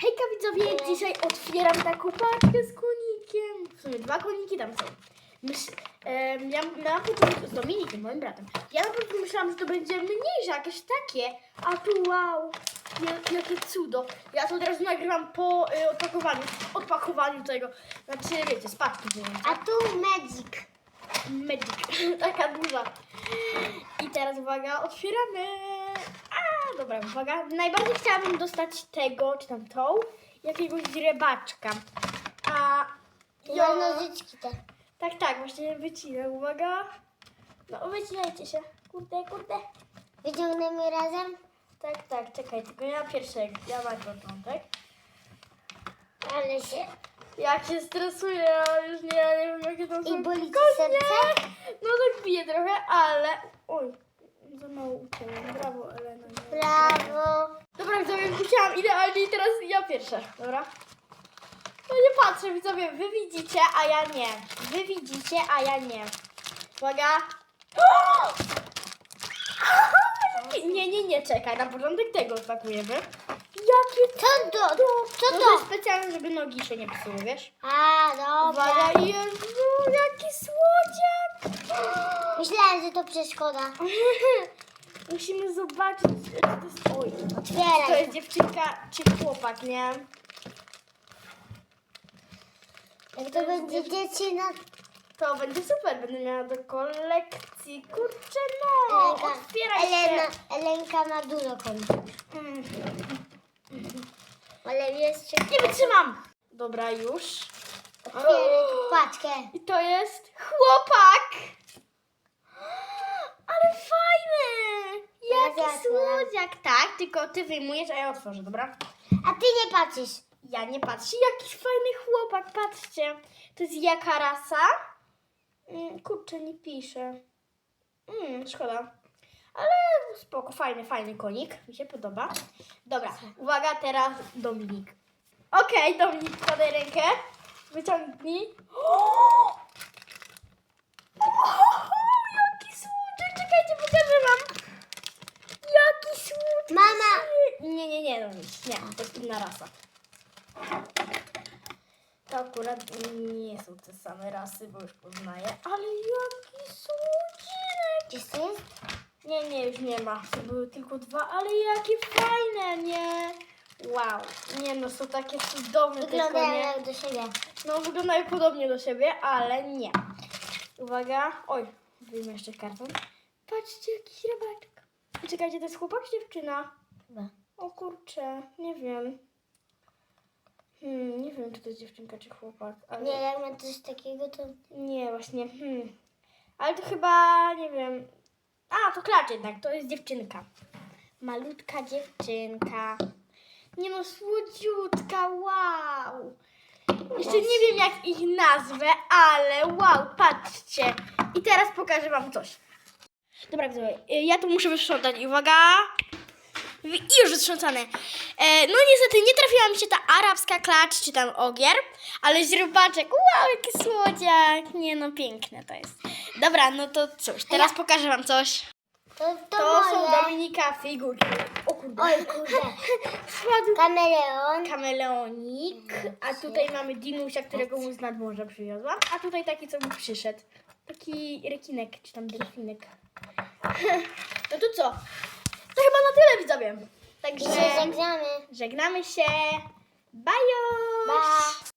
Hejka widzowie, dzisiaj otwieram taką paczkę z konikiem. W sumie dwa koniki tam są. Myśl, em, ja na początku z Dominikiem, moim bratem. Ja na początku myślałam, że to będzie mniejsze, jakieś takie. A tu wow, ja- jakie cudo. Ja to od razu nagrywam po y, odpakowaniu, odpakowaniu tego. Znaczy wiecie, z paczki. A tu Magic. Magic, taka duża. I teraz uwaga, otwieramy. Dobra, uwaga. Najbardziej chciałabym dostać tego, czy tam tą, jakiegoś rybaczka. A ja... nożyczki te. Tak, tak, właśnie wycinę, uwaga. No, wycinajcie się. Kurde, kurde. Wyciągniemy razem. Tak, tak, czekaj, tylko ja pierwszego, ja na początek. Ale się. Jak się stresuję, ja już nie, ja nie wiem jakie to są I boli ci konie. serce? No tak bije trochę, ale... Oj, za mało ucięłam. Brawo. Musiałam idealnie i teraz ja pierwsza, dobra? No nie patrzę, widzowie, wy widzicie, a ja nie. Wy widzicie, a ja nie. Uwaga. Nie, nie, nie, czekaj, na początek tego odpakujemy. Jakie Co to? Co No to jest to? specjalne, żeby nogi się nie psuły, wiesz? A, dobra. Uwaga, Jezu, jaki słodziak! Myślałem, że to przeszkoda. Musimy zobaczyć, czy to jest... Oj, to jest dziewczynka, czy chłopak, nie? Jak to będzie dziewczyna. To będzie super, będę miała do kolekcji. Kurczę no, Elenka, otwieraj Elena, się. Elenka ma dużo koni. Mm, Ale jeszcze. Nie wytrzymam. Dobra, już. Otwieraj paczkę. I to jest chłopak. Ale fajny. Jaki Teraz ja otwieram. słodziak. Tak, tylko ty wyjmujesz, a ja otworzę, dobra? A ty nie patrzysz. Ja nie patrzę. Jaki fajny chłopak, patrzcie. To jest jaka rasa? Mm, kurczę, nie pisze. Mm, szkoda. Ale spoko, fajny, fajny konik. Mi się podoba. Dobra, uwaga, teraz Dominik. Okej, Dominik, podaj rękę. Wyciągnij jaki słodek! Czekajcie, pokażę wam. Jaki słodki. Mama. Nie, to jest inna rasa. To akurat nie są te same rasy, bo już poznaję. Ale jaki słodzinek! Gdzie to jest? Nie, nie, już nie ma. To były tylko dwa, ale jakie fajne, nie? Wow. Nie no, są takie cudowne Wyglądają jak do siebie. No, wyglądają podobnie do siebie, ale nie. Uwaga. Oj, wyjmę jeszcze kartę. Patrzcie, jakiś rybaczek. Czekajcie, to jest chłopak czy dziewczyna? Chyba. O kurczę, nie wiem. Hmm, nie wiem, czy to jest dziewczynka, czy chłopak. Ale... Nie, jak ma coś takiego, to. Nie, właśnie. Hmm. Ale to chyba, nie wiem. A, to klacz jednak, to jest dziewczynka. Malutka dziewczynka. Nie no, słodziutka, wow. Jeszcze nie wiem, jak ich nazwę, ale wow, patrzcie. I teraz pokażę wam coś. Dobra, widzowie, y, ja tu muszę wysprzątać. Uwaga. I już wysprzątane. E, no niestety nie trafiła mi się ta arabska klacz, czy tam ogier, ale źrebaczek, wow, jaki słodziak. Nie no, piękne to jest. Dobra, no to cóż, teraz pokażę wam coś. To, to, To są moje. Dominika figurki. O kurde. Oj, kurde. Spadł Kameleon. kameleonik, a tutaj mamy dinusia, którego mu z nadmorza przywiozłam, a tutaj taki, co mu przyszedł. Taki rekinek, czy tam delfinek. No wiem. Także żegnamy. żegnamy się. Bajo! Ba.